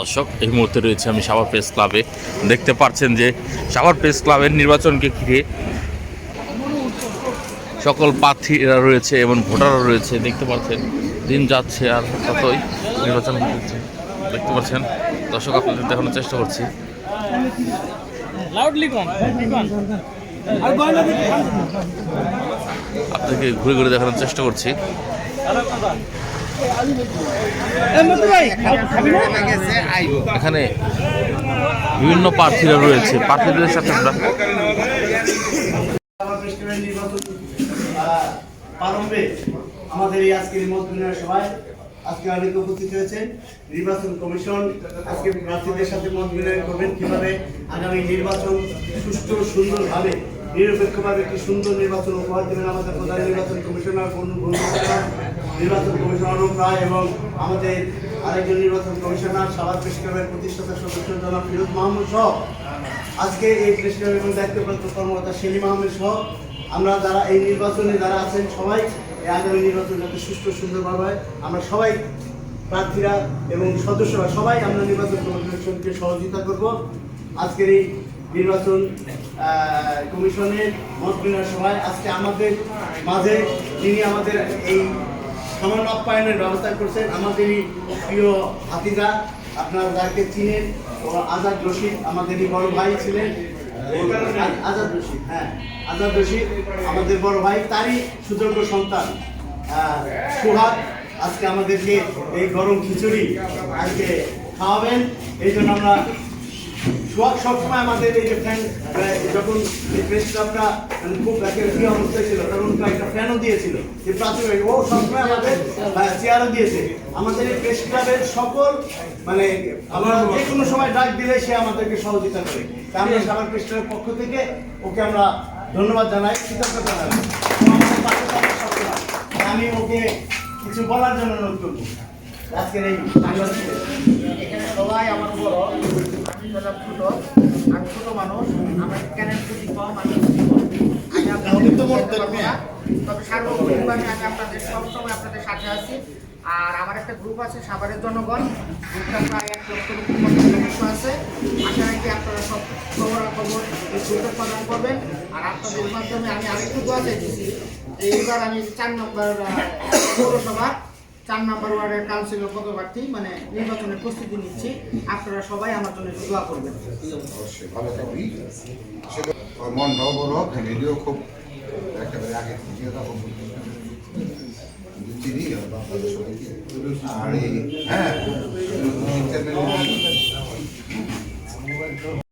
দর্শক এই মুহূর্তে রয়েছে আমি সাভার প্রেস ক্লাবে। দেখতে পাচ্ছেন যে সাভার প্রেস ক্লাবের নির্বাচনকে ঘিরে সকল প্রার্থীরা রয়েছে এবং ভোটাররা রয়েছে। দেখতে পাচ্ছেন দিন যাচ্ছে আর ততই নির্বাচন হচ্ছে। দেখতে পাচ্ছেন দর্শক আপনাদের দেখানোর চেষ্টা করছি। আপনাদেরকে ঘুরে ঘুরে দেখানোর চেষ্টা করছি। এখানে বিভিন্ন প্রার্থীরা রয়েছে। প্রার্থীদের সাথে আমরা আমাদের এই আজকের মত সভায় আজকে অনেক উপস্থিত হয়েছেন। নির্বাচন কমিশন, আজকে প্রার্থীদের সাথে মত করবেন কীভাবে আগামী নির্বাচন সুষ্ঠু, সুন্দরভাবে নিরপেক্ষভাবে একটি সুন্দর নির্বাচন উপহার দেবেন আমাদের প্রধান নির্বাচন কমিশনার নির্বাচন কমিশনার অরূপ রায় এবং আমাদের আরেকজন নির্বাচন কমিশনার, সাভার প্রেস ক্লাবের প্রতিষ্ঠাতা সদস্য জনাব ফিরোজ মাহমুদ সহ। আজকে এই প্রেস ক্লাব এবং দায়িত্বপ্রাপ্ত কর্মকর্তা সেলিম আহমেদ সহ। আমরা যারা এই নির্বাচনে যারা আছেন সবাই, এই আগামী নির্বাচন যাতে সুষ্ঠু সুন্দরভাবে হয়, আমরা সবাই প্রার্থীরা এবং সদস্যরা সবাই আমরা নির্বাচন কমিশনকে সহযোগিতা করব। আজকের এই নির্বাচন কমিশনের মত বিনিময় সভায় আজকে আমাদের মাঝে যিনি আমাদের এই সামান্য আপ্যায়নের ব্যবস্থা করছেন, আমাদেরই প্রিয় হাতিদা, আপনারা যাকে চিনেন, ও আজাদ রশিদ, আমাদেরই বড় ভাই ছিলেন। আজাদ রশিদ হ্যাঁ আজাদ রশিদ, আমাদের বড় ভাই, তারই সুযোগ্য সন্তান। সুহাগ, আজকে আমাদেরকে এই গরম খিচুড়ি আজকে খাওয়াবেন, এই জন্য আমরা সবসময় আমাদের এই যে ফ্যান যখন এই প্রেস ক্লাবটা মানে খুব কি অবস্থায় ছিল তখন একটা ফ্যানও দিয়েছিল যে প্রাথমিক ও সবসময় আমাদের চেয়ারও দিয়েছে। আমাদের এই প্রেস ক্লাবের সকল মানে আমরা যে কোনো সময় ডাক দিলে সে আমাদেরকে সহযোগিতা করে। তা আমরা সাভার প্রেস ক্লাবের পক্ষ থেকে ওকে আমরা ধন্যবাদ জানাই কৃতজ্ঞতা জানাই। তাই আমি ওকে কিছু বলার জন্য অনুরোধ করব। আজকের এই এখানে সবাই আমার বড় আমি হলাম ছোট আমি ছোট মানুষ আমার জ্ঞানের প্রতি কম আমি। তবে সার্বক্ষণিকভাবে আমি আপনাদের সবসময় আপনাদের সাথে আছি। আর আমার একটা গ্রুপ আছে সাভারের জনগণ। গ্রুপটা প্রায় এক লক্ষ আছে। আশা রাখি আপনারা সব খবর খবর এই গ্রুপে প্রদান করবেন। আর আপনাদের মাধ্যমে আমি আরেকটু দোয়া চাইতেছি এইবার আমি চার নম্বর পৌরসভা চার নম্বর ওয়ার্ডের কাউন্সিলর পদপ্রার্থী মানে নির্বাচনের প্রস্তুতি নিচ্ছি। আপনারা সবাই আমার জন্য একটু দোয়া করবেন। বড় ফ্যামিলিও খুব একেবারে আগে হ্যাঁ